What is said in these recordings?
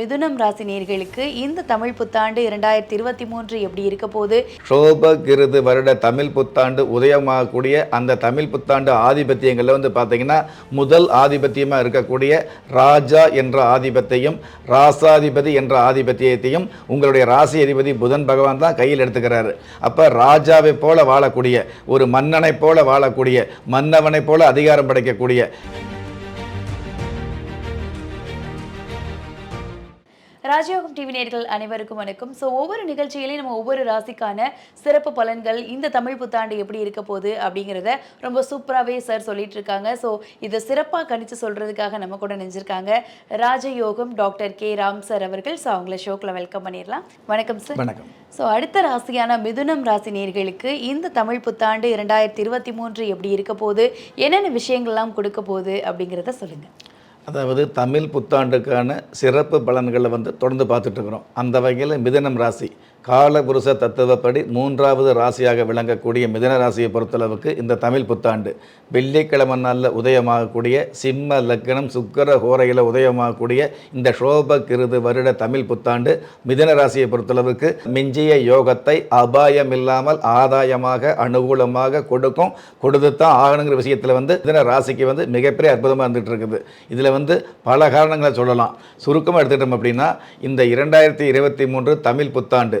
மிதுனம் ராசி நேர்களுக்கு இந்த தமிழ் புத்தாண்டு இரண்டாயிரத்தி இருபத்தி மூன்று எப்படி இருக்க போது சோபகிருது வருட தமிழ் புத்தாண்டு உதயமாகக்கூடிய அந்த தமிழ் புத்தாண்டு ஆதிபத்தியங்களில் வந்து பார்த்தீங்கன்னா முதல் ஆதிபத்தியமாக இருக்கக்கூடிய ராஜா என்ற ஆதிபத்தையும் ராசாதிபதி என்ற ஆதிபத்தியத்தையும் உங்களுடைய ராசி அதிபதி புதன் பகவான் தான் கையில் எடுத்துக்கிறாரு. அப்போ ராஜாவை போல வாழக்கூடிய ஒரு மன்னனைப் போல வாழக்கூடிய மன்னவனைப் போல அதிகாரம் படைக்கக்கூடிய ராஜயோகம் டிவி நேர்கள் அனைவருக்கும் வணக்கம். ஸோ ஒவ்வொரு நிகழ்ச்சியிலையும் நம்ம ஒவ்வொரு ராசிக்கான சிறப்பு பலன்கள் இந்த தமிழ் புத்தாண்டு எப்படி இருக்க போகுது அப்படிங்கிறத ரொம்ப சூப்பராகவே சார் சொல்லிட்டு இருக்காங்க. ஸோ இதை சிறப்பாக கணிச்சு சொல்றதுக்காக நம்ம கூட நினைச்சிருக்காங்க ராஜயோகம் டாக்டர் கே. ராம் சார் அவர்கள். ஸோ அவங்கள ஷோக்கில் வெல்கம் பண்ணிடலாம். வணக்கம் சார் வணக்கம். ஸோ அடுத்த ராசியான மிதுனம் ராசி நேர்களுக்கு இந்த தமிழ் புத்தாண்டு இரண்டாயிரத்தி இருபத்தி மூன்று எப்படி இருக்க போகுது? என்னென்ன விஷயங்கள்லாம் கொடுக்க போகுது அப்படிங்கிறத சொல்லுங்கள் அதாவது தமிழ் புத்தாண்டுக்கான சிறப்பு பலன்களை வந்து தொடர்ந்து பார்த்துட்டு இருக்கிறோம். அந்த வகையில் மிதனம் ராசி. காலபுருஷ தத்துவப்படி மூன்றாவது ராசியாக விளங்கக்கூடிய மிதன ராசியை பொறுத்தளவுக்கு இந்த தமிழ் புத்தாண்டு. வெள்ளிக்கிழமை நாளில் உதயமாகக்கூடிய சிம்ம லக்னம் சுக்கர ஹோரையில் உதயமாகக்கூடிய இந்த சோப கிருது வருட தமிழ் புத்தாண்டு மிதன ராசியை பொறுத்தளவுக்கு மிஞ்சிய யோகத்தை அபாயம் இல்லாமல் ஆதாயமாக அனுகூலமாக கொடுக்கும். கொடுத்து தான் ஆகணுங்கிற விஷயத்தில் வந்து மிதன ராசிக்கு வந்து மிகப்பெரிய அற்புதமாக இருந்துகிட்டு இருக்குது இதில் வந்து பல காரணங்களை சொல்லலாம். சுருக்கமாக எடுத்துக்கிட்டோம் அப்படின்னா இந்த இரண்டாயிரத்தி இருபத்தி மூன்று தமிழ் புத்தாண்டு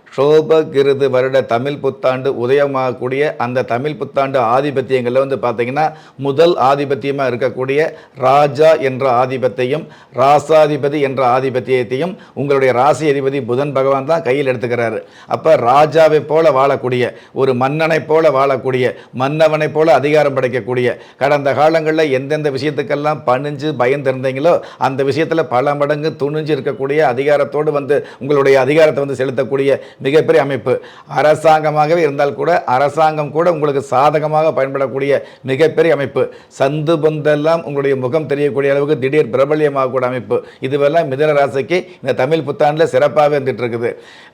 சோபகிருது வருட தமிழ் புத்தாண்டு உதயமாகக்கூடிய அந்த தமிழ் புத்தாண்டு ஆதிபத்தியங்களில் வந்து பார்த்திங்கன்னா முதல் ஆதிபத்தியமாக இருக்கக்கூடிய ராஜா என்ற ஆதிபத்தையும் ராசாதிபதி என்ற ஆதிபத்தியத்தையும் உங்களுடைய ராசி அதிபதி புதன் பகவான் தான் கையில் எடுத்துக்கிறாரு. அப்போ ராஜாவை போல வாழக்கூடிய ஒரு மன்னனைப் போல வாழக்கூடிய மன்னவனைப் போல அதிகாரம் படைக்கக்கூடிய கடந்த காலங்களில் எந்தெந்த விஷயத்துக்கெல்லாம் பணிஞ்சு பயந்திருந்தீங்களோ அந்த விஷயத்தில் பல மடங்கு துணிஞ்சு இருக்கக்கூடிய அதிகாரத்தோடு வந்து உங்களுடைய அதிகாரத்தை வந்து செலுத்தக்கூடிய மிகப்பெரிய அமைப்பு. அரசாங்கமாகவே இருந்தால் கூட அரசாங்கம் கூட உங்களுக்கு சாதகமாக பயன்படக்கூடிய மிகப்பெரிய அமைப்பு. சந்து பொந்தெல்லாம் உங்களுடைய முகம் தெரியக்கூடிய அளவுக்கு திடீர் பிரபல்யமாகக்கூடிய அமைப்பு. இதுவெல்லாம் மிதன ராசிக்கு இந்த தமிழ் புத்தாண்டில் சிறப்பாகவே இருந்துட்டு இருக்குது.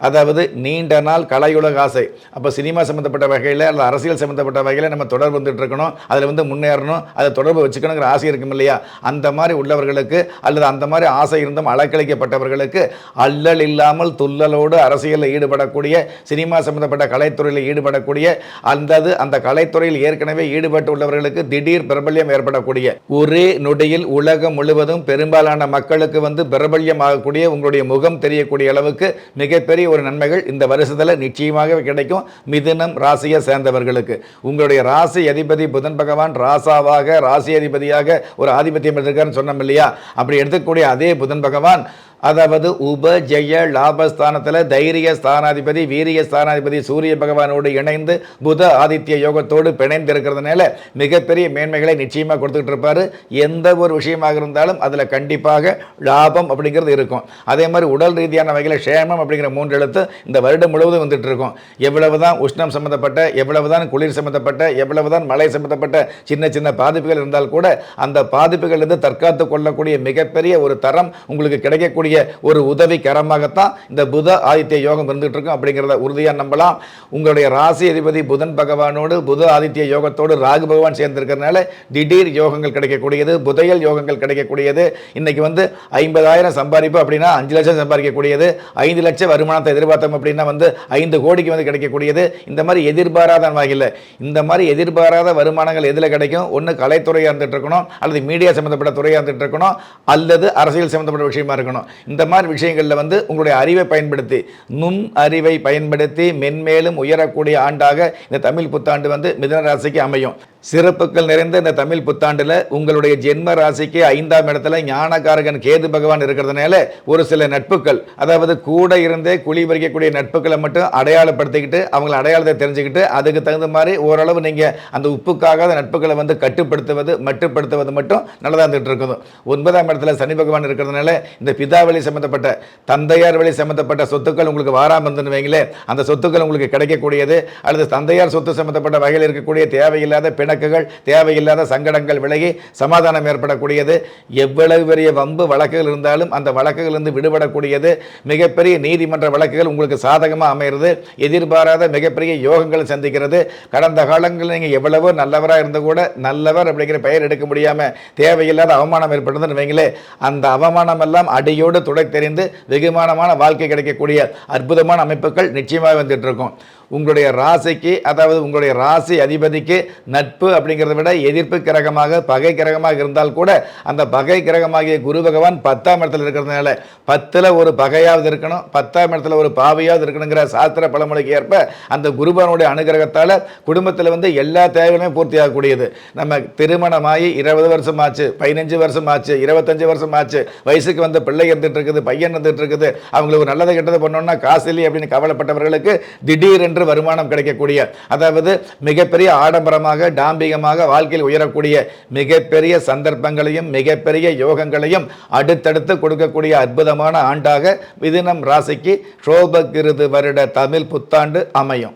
அதாவது நீண்ட நாள் கலையுலக ஆசை. அப்போ சினிமா சம்மந்தப்பட்ட வகையில் அல்லது அரசியல் சம்மந்தப்பட்ட வகையில் நம்ம தொடர்பு வந்துட்டு இருக்கணும். அதில் வந்து முன்னேறணும். அதை தொடர்பு வச்சுக்கணுங்கிற ஆசை இருக்கும் இல்லையா? அந்த மாதிரி உள்ளவர்களுக்கு அல்லது அந்த மாதிரி ஆசை இருந்தும் அலக்கழிக்கப்பட்டவர்களுக்கு அல்லல் இல்லாமல் துள்ளலோடு அரசியலில் ஈடுபட ஈடுபடக்கூடிய சினிமா சம்பந்தப்பட்ட கலைத்துறையில் ஈடுபடக்கூடிய அந்தது அந்த கலைத்துறையில் ஏற்கனவே ஈடுபட்டு உள்ளவர்களுக்கு திடீர் பிரபல்யம் ஏற்படக்கூடிய ஒரே நொடியில் உலகம் முழுவதும் பெரும்பாலான மக்களுக்கு வந்து பிரபல்யம் ஆகக்கூடிய உங்களுடைய முகம் தெரியக்கூடிய அளவுக்கு மிகப்பெரிய ஒரு நன்மைகள் இந்த வருஷத்தில் நிச்சயமாக கிடைக்கும். மிதுனம் ராசியை சேர்ந்தவர்களுக்கு. உங்களுடைய ராசி அதிபதி புதன் பகவான் ராசாவாக ராசி அதிபதியாக ஒரு ஆதிபத்தியம் இருக்காருன்னு சொன்னோம் இல்லையா? அப்படி எடுத்துக்கூடிய அதே புதன் பகவான் அதாவது உப ஜெய லாபஸ்தானத்தில் தைரிய ஸ்தானாதிபதி வீரிய ஸ்தானாதிபதி சூரிய பகவானோடு இணைந்து புத ஆதித்ய யோகத்தோடு பிணைந்து இருக்கிறதுனால மிகப்பெரிய மேன்மைகளை நிச்சயமாக கொடுத்துக்கிட்டு இருப்பார். எந்த ஒரு விஷயமாக இருந்தாலும் அதில் கண்டிப்பாக லாபம் அப்படிங்கிறது இருக்கும். அதே மாதிரி உடல் ரீதியான வகையில் க்ஷேமம் அப்படிங்கிற மூன்று எழுத்து இந்த வருடம் முழுவதும் வந்துட்டு இருக்கும். எவ்வளவு தான் உஷ்ணம் சம்மந்தப்பட்ட எவ்வளவு தான் குளிர் சம்மந்தப்பட்ட எவ்வளவு தான் மழை சம்மந்தப்பட்ட சின்ன சின்ன பாதிப்புகள் இருந்தால் கூட அந்த பாதிப்புகள் இருந்து தற்காத்து கொள்ளக்கூடிய மிகப்பெரிய ஒரு தரம் உங்களுக்கு கிடைக்கக்கூடிய ஒரு உதவி கரமாகத்தான் இந்த புத ஆதித்ய யோகம் இருந்துகிட்டு இருக்கும் அப்படிங்கிறத உறுதியாக நம்பலாம். உங்களுடைய ராசி அதிபதி புதன் பகவானோடு புத ஆதித்ய யோகத்தோடு ராகு பகவான் சேர்ந்திருக்கிறதுனால திடீர் யோகங்கள் கிடைக்கக்கூடியது புதையல் யோகங்கள் கிடைக்கக்கூடியது. இன்னைக்கு வந்து ஐம்பதாயிரம் சம்பாதிப்பு அப்படின்னா அஞ்சு லட்சம் சம்பாதிக்கக்கூடியது. ஐந்து லட்சம் வருமானத்தை எதிர்பார்த்தோம் அப்படின்னா வந்து ஐந்து கோடிக்கு வந்து கிடைக்கக்கூடியது. இந்த மாதிரி எதிர்பாராத வகையில் இந்த மாதிரி எதிர்பாராத வருமானங்கள் எதில் கிடைக்கும்? ஒன்று கலைத்துறையாக இருந்துகிட்டு இருக்கணும் அல்லது மீடியா சம்மந்தப்பட்ட துறையாக இருந்துட்டு இருக்கணும் அல்லது அரசியல் சம்மந்தப்பட்ட விஷயமா இருக்கணும். இந்த மாதிரி விஷயங்களில் வந்து உங்களுடைய அறிவை பயன்படுத்தி நுண் அறிவை பயன்படுத்தி மென்மேலும் உயரக்கூடிய ஆண்டாக இந்த தமிழ் புத்தாண்டு வந்து மிதன ராசிக்கு அமையும். சிறப்புகள் நிறைந்த இந்த தமிழ் புத்தாண்டில் உங்களுடைய ஜென்ம ராசிக்கு ஐந்தாம் இடத்துல ஞானகாரகன் கேது பகவான் இருக்கிறதுனால ஒரு சில நட்புகள் அதாவது கூட இருந்தே குழி பறிக்கக்கூடிய நட்புகளை மட்டும் அடையாளப்படுத்திக்கிட்டு அவங்கள அடையாளத்தை தெரிஞ்சுக்கிட்டு அதுக்கு தகுந்த மாதிரி ஓரளவு நீங்கள் அந்த உப்புக்காகாத நட்புகளை வந்து கட்டுப்படுத்துவது மட்டுப்படுத்துவது மட்டும் நல்லதாக இருந்துகிட்டு இருக்குது. ஒன்பதாம் இடத்துல சனி பகவான் இருக்கிறதுனால இந்த பிதா வழி சம்மந்தப்பட்ட தந்தையார் வழி சம்மந்தப்பட்ட சொத்துக்கள் உங்களுக்கு வாராமல் இருந்துன்னு வைங்களே அந்த சொத்துக்கள் உங்களுக்கு கிடைக்கக்கூடியது அல்லது தந்தையார் சொத்து சம்மந்தப்பட்ட வகையில் இருக்கக்கூடிய தேவையில்லாத பிணக்குகள் தேவையில்லாத சங்கடங்கள் விலகி சமாதானம் ஏற்படக்கூடியது. எவ்வளவு பெரிய வம்பு வழக்குகள் இருந்தாலும் அந்த வழக்குகளிலிருந்து விடுபடக்கூடியது. மிகப்பெரிய நீதிமன்ற வழக்குகள் உங்களுக்கு சாதகமாக அமைகிறது. எதிர்பாராத மிகப்பெரிய யோகங்களை சந்திக்கிறது. கடந்த காலங்களில் நீங்கள் எவ்வளவோ நல்லவராக இருந்து கூட நல்லவர் அப்படிங்கிற பெயர் எடுக்க முடியாமல் தேவையில்லாத அவமானம் ஏற்பட்டதுன்னு வைங்களே அந்த அவமானம் எல்லாம் அடியோடு துடை தெரிந்து வெகுமானமான வாழ்க்கை கிடைக்கக்கூடிய அற்புதமான அமைப்புகள் நிச்சயமாக வந்துட்டு இருக்கும். உங்களுடைய ராசிக்கு அதாவது உங்களுடைய ராசி அதிபதிக்கு நட்பு அப்படிங்கிறத விட எதிர்ப்பு கிரகமாக பகை கிரகமாக இருந்தால் கூட அந்த பகை கிரகமாகிய குரு பகவான் பத்தாம் இடத்துல இருக்கிறதுனால பத்தில் ஒரு பகையாவது இருக்கணும் பத்தாம் இடத்துல ஒரு பாவையாவது இருக்கணுங்கிற சாஸ்திர பழமொழிக்கு ஏற்ப அந்த குருபவனுடைய அனுகிரகத்தால் குடும்பத்தில் வந்து எல்லா தேவையுமே பூர்த்தி ஆகக்கூடியது நம்ம திருமணமாகி இருபது வருஷம் ஆச்சு பதினஞ்சு வருஷம் ஆச்சு இருபத்தஞ்சு வருஷம் ஆச்சு வயசுக்கு வந்து பிள்ளை இருந்துட்டு இருக்குது பையன் இருந்துட்டு இருக்குது அவங்களுக்கு ஒரு நல்லதை கெட்டதை பண்ணோம்னா காசு இல்லை அப்படின்னு கவலைப்பட்டவர்களுக்கு திடீரென்று வருமானம் கிடைக்கக்கூடிய அதாவது மிகப்பெரிய ஆடம்பரமாக டாம்பிகமாக வாழ்க்கையில் உயரக்கூடிய மிகப்பெரிய சந்தர்ப்பங்களையும் மிகப்பெரிய யோகங்களையும் அடுத்தடுத்து கொடுக்கக்கூடிய அற்புதமான ஆண்டாக மிதினம் ராசிக்கு சோபகிருது வருட தமிழ் புத்தாண்டு அமையும்.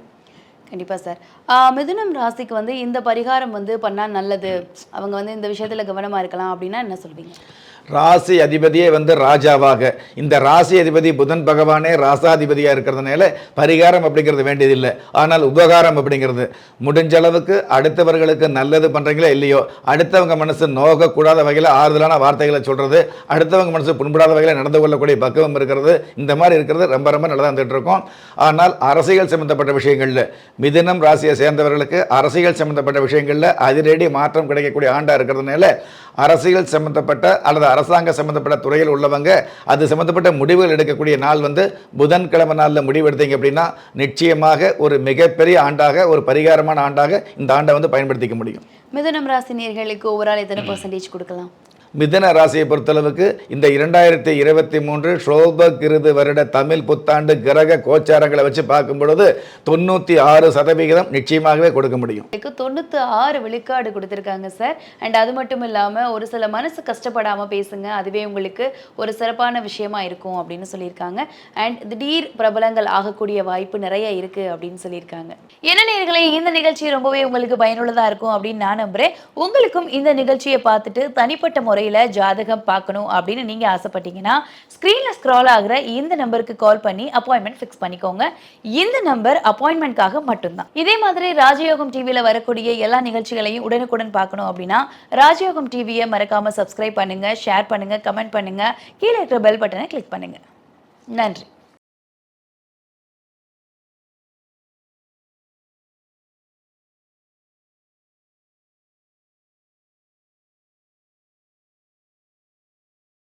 கண்டிப்பா சார். மிதுனம் ராசிக்கு வந்து இந்த பரிகாரம் வந்து பண்ணால் நல்லது. அவங்க வந்து இந்த விஷயத்துல கவனமா இருக்கலாம் அப்படின்னா என்ன சொல்வீங்க? ராசி அதிபதியே வந்து ராஜாவாக. இந்த ராசி அதிபதி புதன் பகவானே ராசாதிபதியாக இருக்கிறதுனால பரிகாரம் அப்படிங்கிறது வேண்டியதில்லை. ஆனால் உபகாரம் அப்படிங்கிறது. முடிஞ்ச அளவுக்கு அடுத்தவர்களுக்கு நல்லது பண்ணுறீங்களோ இல்லையோ? அடுத்தவங்க மனசு நோகக்கூடாத வகையில் ஆறுதலான வார்த்தைகளை சொல்கிறது அடுத்தவங்க மனசு புண்படாத வகையில் நடந்து கொள்ளக்கூடிய பக்குவம் இருக்கிறது. இந்த மாதிரி இருக்கிறது ரொம்ப ரொம்ப நல்லதாக இருந்துகிட்டு இருக்கும். ஆனால் அரசியல் சம்பந்தப்பட்ட விஷயங்களில் மிதினம் ராசியை சேர்ந்தவர்களுக்கு அரசியல் சம்பந்தப்பட்ட விஷயங்களில் அதிரடி மாற்றம் கிடைக்கக்கூடிய ஆண்டாக இருக்கிறதுனால அரசியல் சம்பந்தப்பட்ட அல்லது அரசாங்க சம்பந்தப்பட்ட துறையில் உள்ளவங்க அது சம்பந்தப்பட்ட முடிவுகள் எடுக்கக்கூடிய நாள் வந்து புதன்கிழமை நாளில் முடிவு எடுத்தீங்க அப்படின்னா நிச்சயமாக ஒரு மிகப்பெரிய ஆண்டாக ஒரு பரிகாரமான ஆண்டாக இந்த ஆண்டை வந்து பயன்படுத்திக்க முடியும். மிதுனம் ராசி நேர்களுக்கு ஓவரால் எத்தனை பர்சன்டேஜ் கொடுக்கலாம்? மிதன ராசியை பொறுத்தளவுக்கு இந்த இரண்டாயிரத்தி இருபத்தி மூன்று சோப கிருது வருட தமிழ் புத்தாண்டு கிரக கோச்சாரங்களை வச்சு பார்க்கும் பொழுது தொண்ணூற்றி ஆறு சதவிகிதம் நிச்சயமாகவே கொடுக்க முடியும். இதுக்கு ஆறு விழுக்காடு கொடுத்துருக்காங்க சார். அண்ட் அது மட்டும் இல்லாம ஒரு சில மனசு கஷ்டப்படாம பேசுங்க. அதுவே உங்களுக்கு ஒரு சிறப்பான விஷயமா இருக்கும் அப்படின்னு சொல்லியிருக்காங்க. அண்ட் திடீர் பிரபலங்கள் ஆகக்கூடிய வாய்ப்பு நிறைய இருக்கு அப்படின்னு சொல்லியிருக்காங்க. என்ன நேர்களே இந்த நிகழ்ச்சி ரொம்பவே உங்களுக்கு பயனுள்ளதா இருக்கும் அப்படின்னு நான் நம்புறேன். உங்களுக்கும் இந்த நிகழ்ச்சியை பார்த்துட்டு தனிப்பட்ட முறை முறையில் ஜாதகம் பார்க்கணும் அப்படின்னு நீங்க ஆசைப்பட்டீங்கன்னா ஸ்க்ரீனில் ஸ்க்ரால் ஆகுற இந்த நம்பருக்கு கால் பண்ணி அப்பாயின்மெண்ட் ஃபிக்ஸ் பண்ணிக்கோங்க. இந்த நம்பர் அப்பாயின்மெண்ட்காக மட்டும்தான். இதே மாதிரி ராஜயோகம் டிவியில் வரக்கூடிய எல்லா நிகழ்ச்சிகளையும் உடனுக்குடன் பார்க்கணும் அப்படின்னா ராஜயோகம் டிவியை மறக்காமல் சப்ஸ்கிரைப் பண்ணுங்க ஷேர் பண்ணுங்க கமெண்ட் பண்ணுங்க கீழே இருக்கிற பெல் பட்டனை கிளிக் பண்ணுங்க. நன்றி.